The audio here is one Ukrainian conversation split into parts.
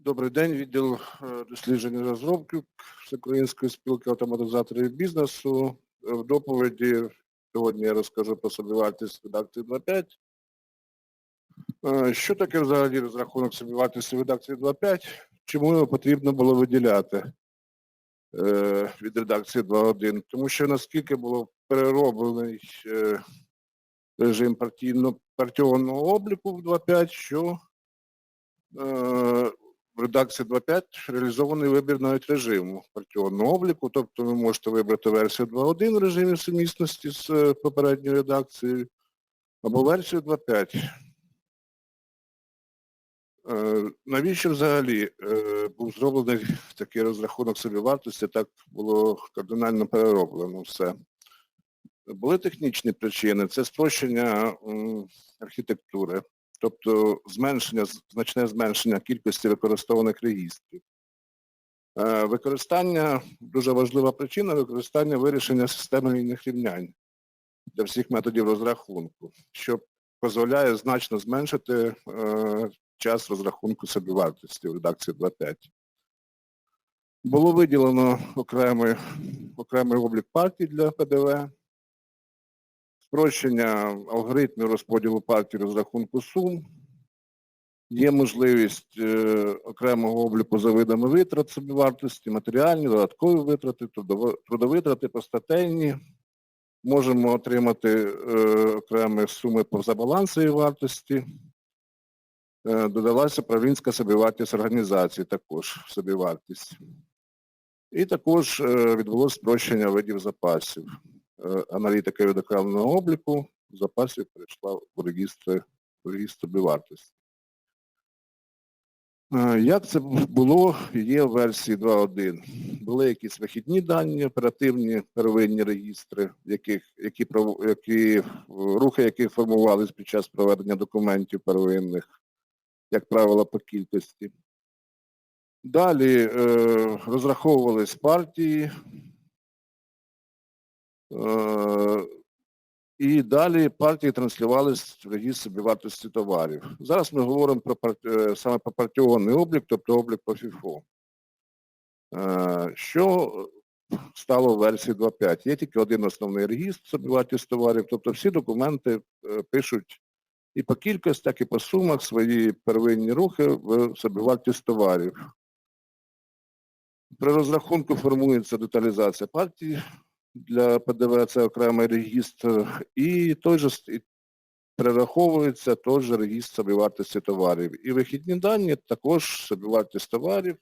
Добрий день, відділ е, досліджень і розробки Всеукраїнської спілки автоматизаторів бізнесу. Е, В доповіді сьогодні я розкажу про собівартість редакції 2.5. Е, Що таке взагалі розрахунок собівартості редакції 2.5? Чому його потрібно було виділяти від редакції 2.1? Тому що наскільки було перероблений режим партійно, партійного обліку в 2.5, що в редакції 2.5 реалізований вибір навіть режиму партійного обліку, тобто ви можете вибрати версію 2.1 в режимі сумісності з е, попередньою редакцією, або версію 2.5. Е, Навіщо взагалі е, був зроблений такий розрахунок собівартості, так було кардинально перероблено все? Були технічні причини, це спрощення архітектури, тобто зменшення, значне зменшення кількості використовуваних регістрів. Е, Використання, дуже важлива причина, використання вирішення системи лінійних рівнянь для всіх методів розрахунку, що дозволяє значно зменшити е, час розрахунку собівартості в редакції 2.5. Було виділено окремий, окремий облік партій для ПДВ, спрощення алгоритмів розподілу партій розрахунку сум, є можливість е, окремого обліку за видами витрат собівартості, матеріальні, додаткові витрати, трудовитрати постатейні. Можемо отримати е, окремі суми по забалансовій вартості. Е, додалася управлінська собівартість організації, також собівартість. І також е, відбулося спрощення видів запасів. Е, аналітика відокремленого обліку запасів перейшла в регістр, в регістр собівартості. Е, Як це було, є в версії 2.1. Були якісь вихідні дані, оперативні первинні регістри, яких, які, які, рухи яких формувалися під час проведення документів первинних, як правило, по кількості. Далі е, розраховувались партії, і далі партії транслювались в регістр собівартості товарів. Зараз ми говоримо про е, саме про партіонний облік, тобто облік по ФІФО. Е, Що стало в версії 2.5? Є тільки один основний регістр собівартість товарів, тобто всі документи е, пишуть і по кількості, так і по сумах свої первинні рухи в собівартість товарів. При розрахунку формується деталізація партії, для ПДВ це окремий регістр, і той же перераховується той же регістр собівартості товарів. І вихідні дані також собівартість товарів,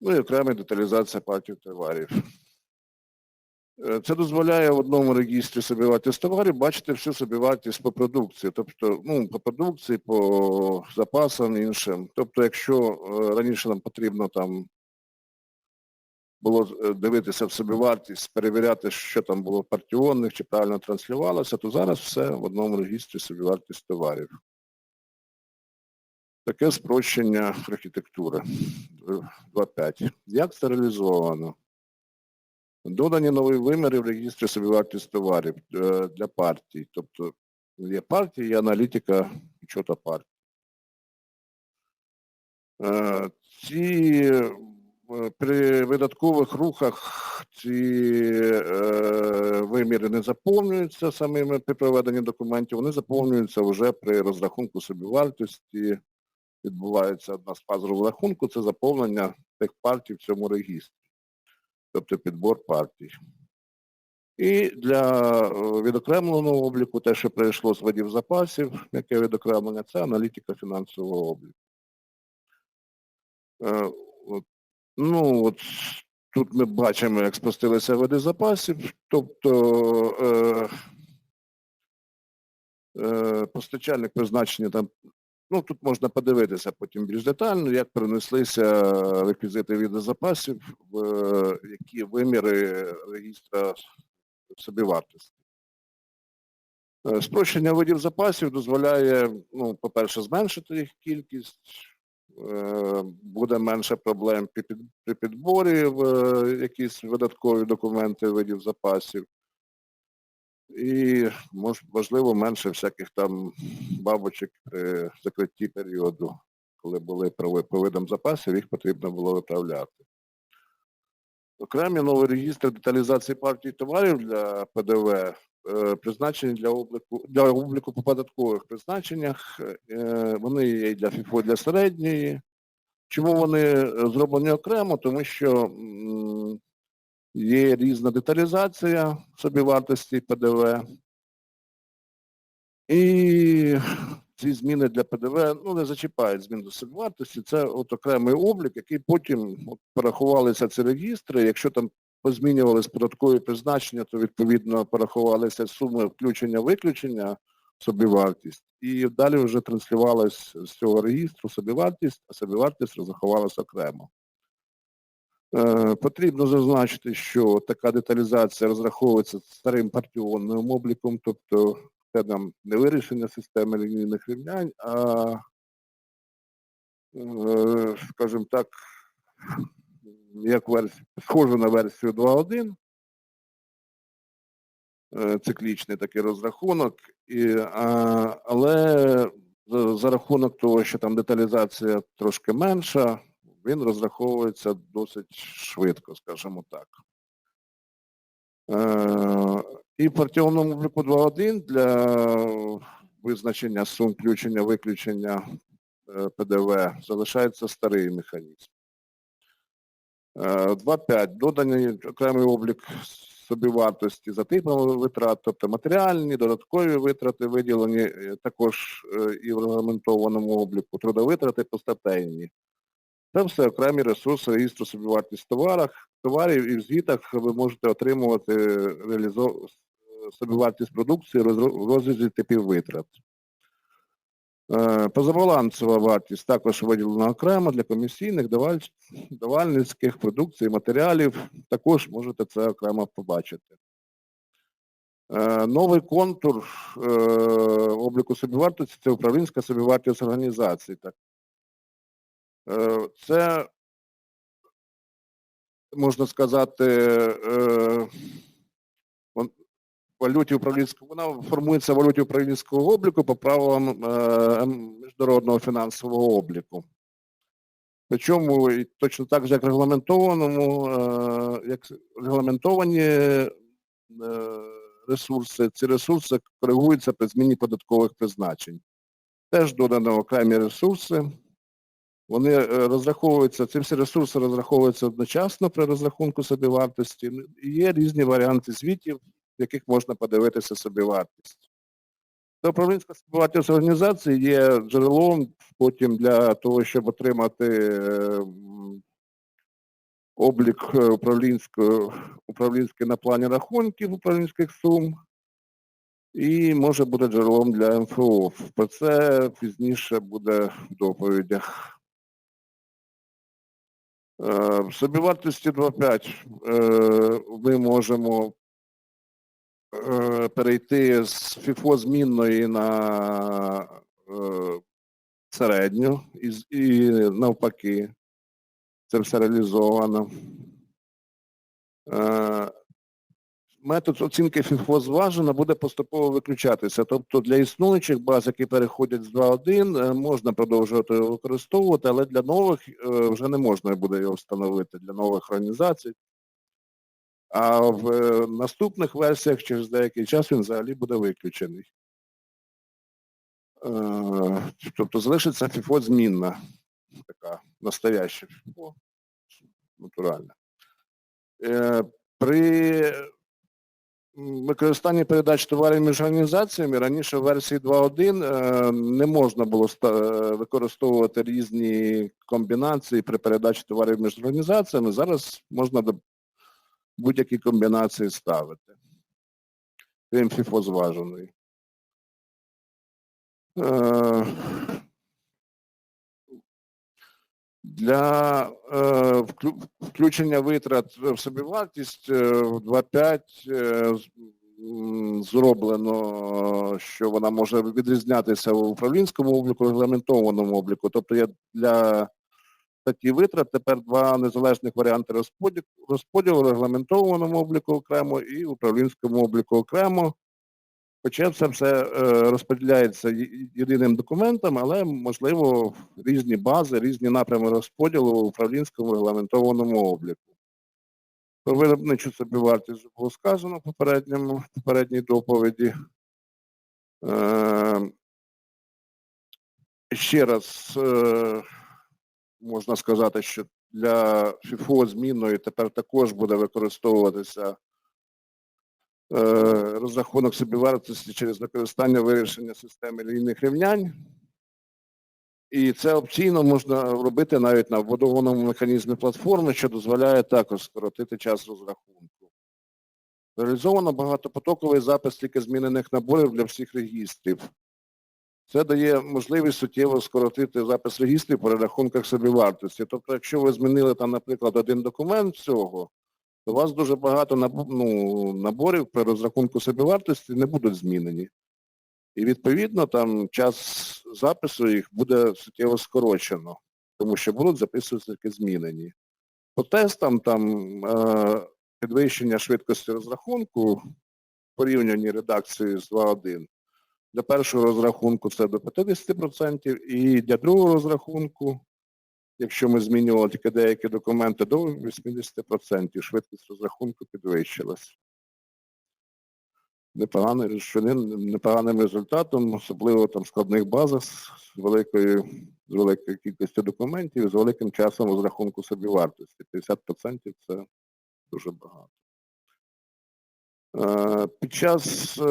ну і окрема деталізація партій товарів. Е, Це дозволяє в одному регістрі собівартість товарів бачити всю собівартість по продукції, тобто ну, по продукції, по запасам іншим. Тобто, якщо е, раніше нам потрібно там було е, дивитися в собівартість, перевіряти, що там було в партіонних, чи правильно транслювалося, то зараз все в одному регістрі собівартість товарів. Таке спрощення архітектури е, 2.5. Як це реалізовано? Додані нові виміри в регістрі собівартість товарів е, для партій. Тобто є партії, є аналітика учета партій. Е, Ці при видаткових рухах ці е, виміри не заповнюються самими при проведенні документів, вони заповнюються вже при розрахунку собівартості. Відбувається одна з фаз розрахунку, це заповнення тих партій в цьому регістрі, тобто підбор партій. І для е, відокремленого обліку, те, що прийшло з видів запасів, яке відокремлення, це аналітика фінансового обліку. Ну, от тут ми бачимо, як спустилися види запасів, тобто е, е, постачальник призначення там, ну тут можна подивитися потім більш детально, як перенеслися реквізити види запасів, в е, які виміри регістра собівартості. Е, Спрощення видів запасів дозволяє, ну, по-перше, зменшити їх кількість, буде менше проблем при підборі в е, якісь видаткові документи видів запасів. І можливо менше всяких там бабочок при закритті періоду коли були по видам запасів, їх потрібно було виправляти. Окремі новий реєстр деталізації партій товарів для ПДВ е, призначені для обліку для обліку по податкових призначеннях. Е, Вони є і для ФІФО для середньої. Чому вони е, зроблені окремо? Тому що є різна деталізація собівартості ПДВ. І ці зміни для ПДВ ну, не зачіпають змін до собівартості. Це от окремий облік, який потім от, порахувалися ці регістри. Якщо там позмінювались податкові призначення, то відповідно порахувалися суми включення-виключення собівартість. І далі вже транслювалась з цього регістру собівартість, а собівартість розрахувалася окремо. Е, Потрібно зазначити, що така деталізація розраховується старим партіонним обліком, тобто це нам не вирішення системи лінійних рівнянь, а, е, скажімо так, як версія, схоже на версію 2.1, е, циклічний такий розрахунок, і, а, але за, за рахунок того, що там деталізація трошки менша, він розраховується досить швидко, скажімо так. Е, І в партіонному обліку 2.1 для визначення сум включення, виключення е, ПДВ залишається старий механізм. Е, 2.5. Доданий окремий облік собівартості за типами витрат, тобто матеріальні, додаткові витрати виділені е, також е, і в регламентованому обліку, трудовитрати постатейні. Це все окремі ресурси реєстру собівартість товарах, товарів і в звітах ви можете отримувати реалізо... собівартість продукції розрізі типів витрат. Е, Позабалансова вартість також виділена окремо для комісійних, давальницьких продукцій, матеріалів. Також можете це окремо побачити. Е, Новий контур е, обліку собівартості це управлінська собівартість організації. Це, можна сказати, валюті управлінського, вона формується в валюті управлінського обліку по правилам е, міжнародного фінансового обліку. Причому точно так же, як регламентованому, е, як регламентовані е, ресурси, ці ресурси коригуються при зміні податкових призначень. Теж додано окремі ресурси. Вони е, розраховуються, ці всі ресурси розраховуються одночасно при розрахунку собівартості. Ну, є різні варіанти звітів, в яких можна подивитися собівартість. Управлінська собівартість організації є джерелом потім для того, щоб отримати е, облік е, управлінський на плані рахунків управлінських сум. І може бути джерелом для МФО. Про це пізніше буде в доповідях. Е, собівартості 2.5 е, ми можемо перейти з FIFO змінної на е, середню і, навпаки. Це все реалізовано. Е, Метод оцінки FIFO зважено буде поступово виключатися. Тобто для існуючих баз, які переходять з 2.1, е, можна продовжувати його використовувати, але для нових е, вже не можна буде його встановити для нових організацій. А в е, наступних версіях через деякий час він взагалі буде виключений. Е, Тобто залишиться FIFO змінна, така настояща FIFO, натуральна. Е, При використанні передач товарів між організаціями раніше в версії 2.1 е, не можна було використовувати різні комбінації при передачі товарів між організаціями. Зараз можна будь-які комбінації ставити. Крім FIFO зваженої. Е, Для е, включення витрат в собівартість е, в 2.5 е, зроблено, що вона може відрізнятися в управлінському обліку, регламентованому обліку. Тобто є для статті витрат тепер два незалежних варіанти розподілу, розподілу регламентованому обліку окремо і управлінському обліку окремо. Хоча це все е, розподіляється єдиним документом, але можливо різні бази, різні напрями розподілу в управлінському регламентованому обліку. Про виробничу собівартість вже було сказано в попередньому, попередній доповіді. Е, ще раз е, можна сказати, що для FIFO зміною тепер також буде використовуватися е, розрахунок собівартості через використання вирішення системи лінійних рівнянь. І це опційно можна робити навіть на вбудованому механізмі платформи, що дозволяє також скоротити час розрахунку. Реалізовано багатопотоковий запис тільки змінених наборів для всіх регістрів. Це дає можливість суттєво скоротити запис регістрів по рахунках собівартості. Тобто, якщо ви змінили там, наприклад, один документ цього, то у вас дуже багато ну, наборів при розрахунку собівартості не будуть змінені. І відповідно там час запису їх буде суттєво скорочено, тому що будуть записуватися тільки змінені. По тестам там е, підвищення швидкості розрахунку порівнянні редакції з 2.1. Для першого розрахунку це до 50% і для другого розрахунку, якщо ми змінювали тільки деякі документи, до 80% швидкість розрахунку підвищилась. Непоганий, непоганим результатом, особливо там в складних базах з великою, з великою кількістю документів, з великим часом розрахунку собівартості. 50% це дуже багато. Е, Під час е,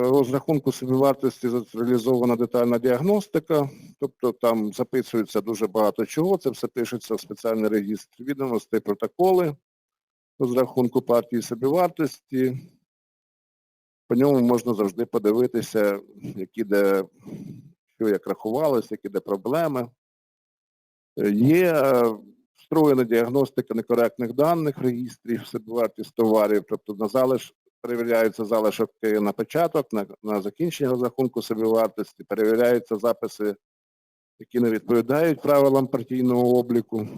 розрахунку собівартості реалізована детальна діагностика, тобто там записується дуже багато чого, це все пишеться в спеціальний реєстр відомостей, протоколи розрахунку партії собівартості. По ньому можна завжди подивитися, які де, що як рахувалось, які де проблеми. Е, Є встроєна діагностика некоректних даних в реєстрі собівартість товарів, тобто на залиш перевіряються залишки на початок, на, на закінчення розрахунку собівартості, перевіряються записи, які не відповідають правилам партійного обліку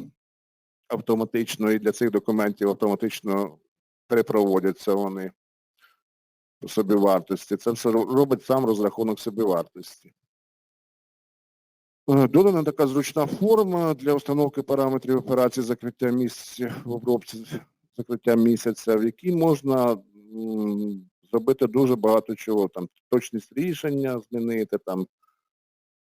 автоматично, і для цих документів автоматично перепроводяться вони по собівартості. Це все робить сам розрахунок собівартості. Е, Додана така зручна форма для установки параметрів операції закриття місяця в обробці закриття місяця, в якій можна зробити дуже багато чого. Там точність рішення змінити, там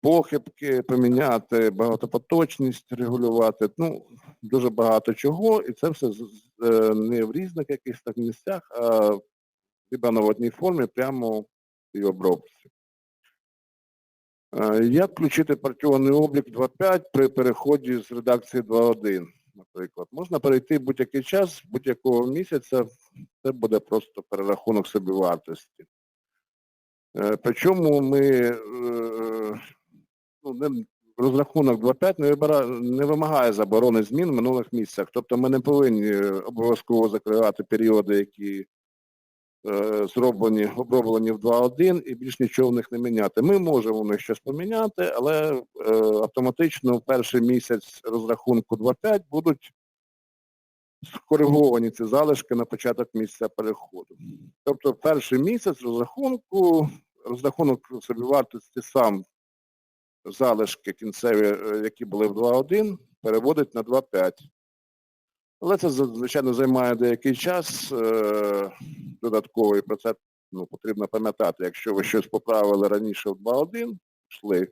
похибки поміняти, багатопоточність регулювати. Ну, дуже багато чого, і це все е, не в різних якихось так місцях, а зібрано в одній формі прямо в обробці. Е, Як включити партіонний облік 2.5 при переході з редакції 2.1, наприклад? Можна перейти будь-який час, будь-якого місяця, це буде просто перерахунок собівартості. Е, Причому ми е, ну, не- розрахунок 2.5 не, не вимагає заборони змін в минулих місяцях. Тобто ми не повинні обов'язково закривати періоди, які зроблені, оброблені в 2.1 і більш нічого в них не міняти. Ми можемо в них щось поміняти, але е, автоматично в перший місяць розрахунку 2.5 будуть скориговані ці залишки на початок місяця переходу. Тобто перший місяць розрахунку, розрахунок собівартості сам залишки кінцеві, е, які були в 2.1, переводить на 2.5. Але це, звичайно, займає деякий час е, додатковий про це ну, потрібно пам'ятати. Якщо ви щось поправили раніше в 2.1, йшли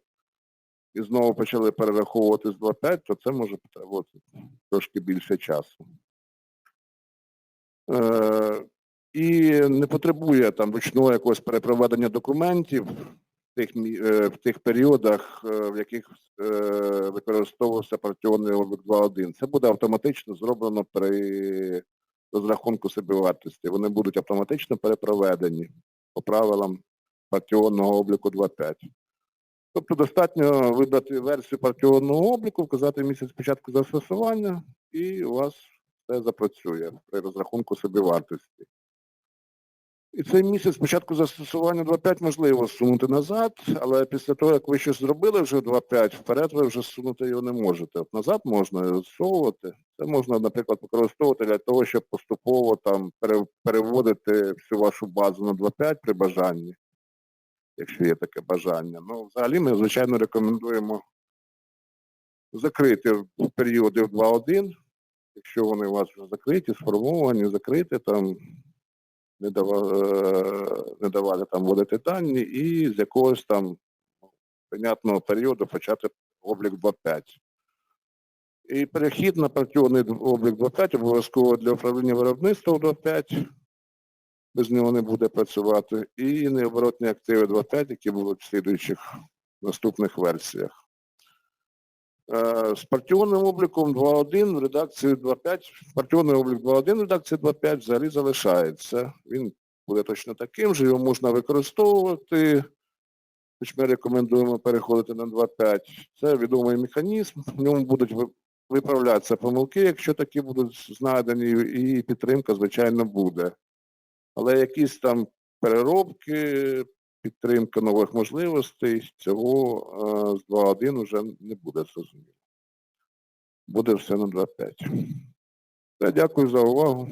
і знову почали перераховувати з 2.5, то це може потребувати трошки більше часу. Е, і не потребує там ручного якогось перепроведення документів тих, е, в тих періодах, е, в яких е, використовувався партіонний облік 2.1. Це буде автоматично зроблено при розрахунку собівартості. Вони будуть автоматично перепроведені по правилам партіонного обліку 2.5. Тобто достатньо вибрати версію партіонного обліку, вказати місяць початку застосування, і у вас все запрацює при розрахунку собівартості. І цей місяць спочатку застосування 2.5 можливо сунути назад, але після того, як ви щось зробили вже 2.5, вперед ви вже сунути його не можете. От назад можна його зсовувати. Це можна, наприклад, використовувати для того, щоб поступово там переводити всю вашу базу на 2.5 при бажанні, якщо є таке бажання. Ну, взагалі ми, звичайно, рекомендуємо закрити періоди в 2.1, якщо вони у вас вже закриті, сформовані, закриті там не давали, не давали там вводити дані і з якогось там прийнятного періоду почати облік 2.5. І перехід на партійний облік 2.5 обов'язково для управління виробництва 2.5, без нього не буде працювати, і необоротні активи 2.5, які будуть в слідуючих наступних версіях. Е, З партійним обліком 2.1 в редакції 2.5, партійний облік 2.1 в редакції 2.5 взагалі залишається. Він буде точно таким же, його можна використовувати, хоч ми рекомендуємо переходити на 2.5. Це відомий механізм, в ньому будуть виправлятися помилки, якщо такі будуть знайдені, і підтримка, звичайно, буде. Але якісь там переробки, підтримка нових можливостей, цього е, з 2.1 вже не буде зрозуміло. Буде все на 2.5. Дякую за увагу.